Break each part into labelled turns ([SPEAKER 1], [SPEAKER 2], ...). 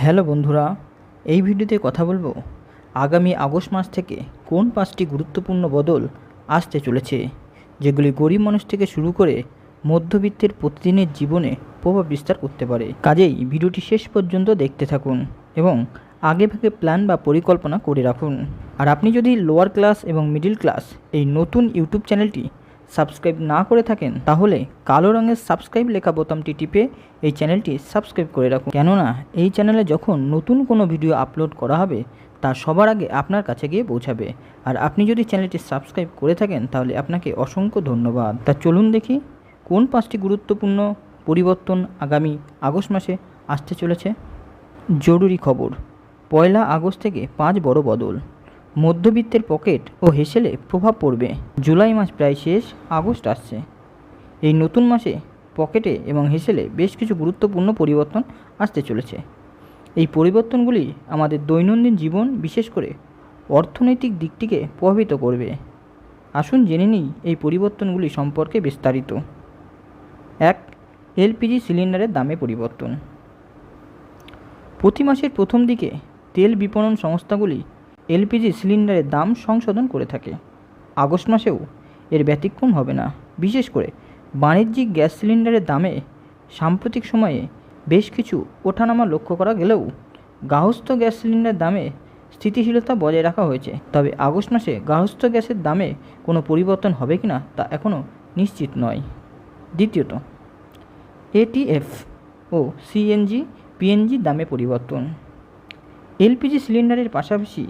[SPEAKER 1] Hello বন্ধুরা, এই ভিডিওতে কথা বলব, আগামী আগস্ট মাস থেকে কোন পাঁচটি গুরুত্বপূর্ণ বদল আসতে চলেছে, যেগুলি গরিব মানুষ থেকে শুরু করে মধ্যবিত্তের প্রতিদিনের জীবনে প্রভাব বিস্তার করতে পারে। কাজেই ভিডিওটি শেষ পর্যন্ত দেখতে থাকুন এবং আগেভাগে প্ল্যান বা পরিকল্পনা করে রাখুন। আর আপনি যদি লোয়ার ক্লাস এবং মিডিল ক্লাস এই নতুন ইউটিউব চ্যানেলটি সাবস্ক্রাইব না করে থাকেন, তাহলে কালো রঙের সাবস্ক্রাইব লেখা বোতামটি টিপে এই চ্যানেলটি সাবস্ক্রাইব করে রাখুন। কেননা, এই চ্যানেলে যখন নতুন কোনো ভিডিও আপলোড করা হবে, তা সবার আগে আপনার কাছে গিয়ে পৌঁছাবে। আর আপনি যদি চ্যানেলটি সাবস্ক্রাইব করে থাকেন, তাহলে আপনাকে অসংখ্য ধন্যবাদ। তা চলুন দেখি, কোন পাঁচটি গুরুত্বপূর্ণ পরিবর্তন আগামী আগস্ট মাসে আসতে চলেছে? জরুরি খবর, পয়লা আগস্ট থেকে পাঁচ বড় বদল। মধ্যবিত্তের পকেট ও হেসেলে প্রভাব পড়বে। জুলাই মাস প্রায় শেষ, আগস্ট আসছে। এই নতুন মাসে পকেটে এবং হেসেলে বেশ কিছু গুরুত্বপূর্ণ পরিবর্তন আসতে চলেছে। এই পরিবর্তনগুলি আমাদের দৈনন্দিন জীবন, বিশেষ করে অর্থনৈতিক দিকটিকে প্রভাবিত করবে। আসুন জেনে নিই এই পরিবর্তনগুলি সম্পর্কে বিস্তারিত। এক, এলপিজি সিলিন্ডারের দামে পরিবর্তন। প্রতি মাসের প্রথম দিকে তেল বিপণন সংস্থাগুলি এলপিজি সিলিন্ডারের দাম সংশোধন করে থাকে। আগস্ট মাসেও এর ব্যতিক্রম হবে না। বিশেষ করে বাণিজ্যিক গ্যাস সিলিন্ডারের দামে সাম্প্রতিক সময়ে বেশ কিছু ওঠানামা লক্ষ্য করা গেলেও গার্হস্থ্য গ্যাস সিলিন্ডার দামে স্থিতিশীলতা বজায় রাখা হয়েছে। তবে আগস্ট মাসে গার্হস্থ্য গ্যাসের দামে কোনো পরিবর্তন হবে কিনা তা এখনও নিশ্চিত নয়। দ্বিতীয়ত, এটিএফ ও সিএনজি পিএনজি দামে পরিবর্তন। এলপিজি সিলিন্ডারের পাশাপাশি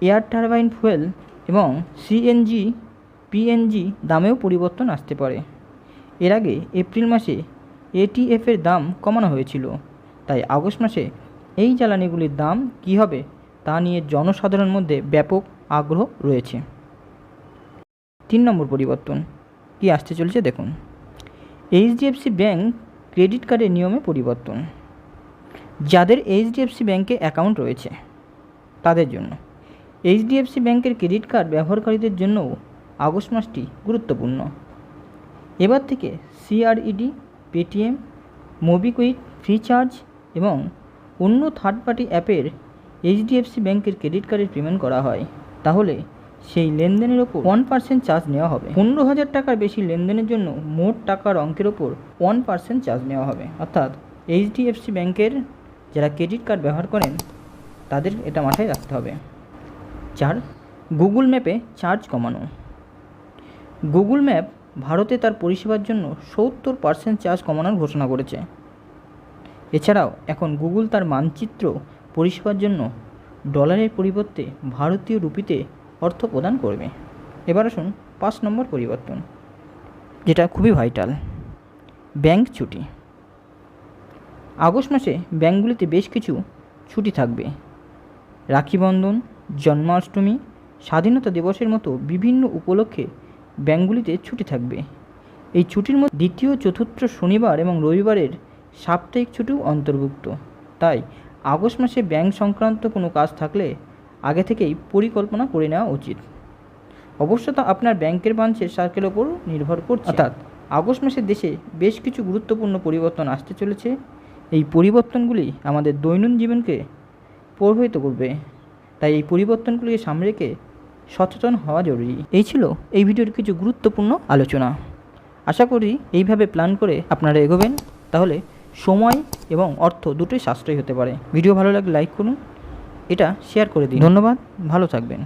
[SPEAKER 1] এয়ার টারবাইন ফুয়েল এবং সিএনজি পিএনজি দামেও পরিবর্তন আসতে পারে। এর আগে এপ্রিল মাসে এটিএফের দাম কমানো হয়েছিল। তাই আগস্ট মাসে এই জ্বালানিগুলির দাম কী হবে তা নিয়ে জনসাধারণের মধ্যে ব্যাপক আগ্রহ রয়েছে। তিন নম্বর পরিবর্তন, কি আসতে চলেছে দেখুন। এইচডিএফসি ব্যাংক ক্রেডিট কার্ডের নিয়মে পরিবর্তন। যাদের এইচডিএফসি ব্যাংকে অ্যাকাউন্ট রয়েছে, তাদের জন্য। এইচডিএফসি ব্যাংকের ক্রেডিট কার্ড ব্যবহারকারীদের জন্যও আগস্ট মাসটি গুরুত্বপূর্ণ। এবার থেকে সিআরইডি, পেটিএম, মোবিকুইক, ফ্রিচার্জ এবং অন্য থার্ড পার্টি অ্যাপের এইচডিএফসি ব্যাংকের ক্রেডিট কার্ডের পেমেন্ট করা হয়। তাহলে সেই লেনদেনের ওপর ওয়ান পার্সেন্ট চার্জ নেওয়া হবে। পনেরো হাজার টাকার বেশি লেনদেনের জন্য মোট টাকার অঙ্কের ওপর ওয়ান পার্সেন্ট চার্জ নেওয়া হবে। অর্থাৎ এইচডিএফসি ব্যাংকের যারা ক্রেডিট কার্ড ব্যবহার করেন, তাদের এটা মাথায় রাখতে হবে। চার, গুগল ম্যাপে চার্জ কমানো। গুগল ম্যাপ ভারতে তার পরিষেবার জন্য সত্তর পার্সেন্ট চার্জ কমানোর ঘোষণা করেছে। এছাড়াও এখন গুগল তার মানচিত্র পরিষেবার জন্য ডলারের পরিবর্তে ভারতীয় রুপিতে অর্থ প্রদান করবে। এবার আসুন পাঁচ নম্বর পরিবর্তন, যেটা খুবই ভাইটাল, ব্যাংক ছুটি। আগস্ট মাসে ব্যাংকগুলিতে বেশ কিছু ছুটি থাকবে। রাখি বন্ধন জন্মাষ্টমী স্বাধীনতা দিবসের মতো বিভিন্ন উপলক্ষে ব্যাংকগুলিতে ছুটি থাকবে। এই ছুটির মধ্যে দ্বিতীয় চতুর্থ শনিবার এবং রবিবারের সাপ্তাহিক ছুটিও অন্তর্ভুক্ত। তাই আগস্ট মাসে ব্যাংক সংক্রান্ত কোনো কাজ থাকলে আগে থেকেই পরিকল্পনা করে নেওয়া উচিত। অবশ্য তা আপনার ব্যাংকের ব্রাঞ্চের সার্কেলের ওপর নির্ভর করছে। অর্থাৎ আগস্ট মাসে দেশে বেশ কিছু গুরুত্বপূর্ণ পরিবর্তন আসতে চলেছে। এই পরিবর্তনগুলি আমাদের দৈনন্দিন জীবনকে প্রভাবিত করবে। তাই এই পরিবর্তনগুলিকে সামনে রেখে সচেতন হওয়া জরুরি। এই ছিল এই ভিডিওর কিছু গুরুত্বপূর্ণ আলোচনা। আশা করি এইভাবে প্ল্যান করে আপনারা এগোবেন, তাহলে সময় এবং অর্থ দুটোই সাশ্রয়ী হতে পারে। ভিডিও ভালো লাগলে লাইক করুন, এটা শেয়ার করে দিন। ধন্যবাদ, ভালো থাকবেন।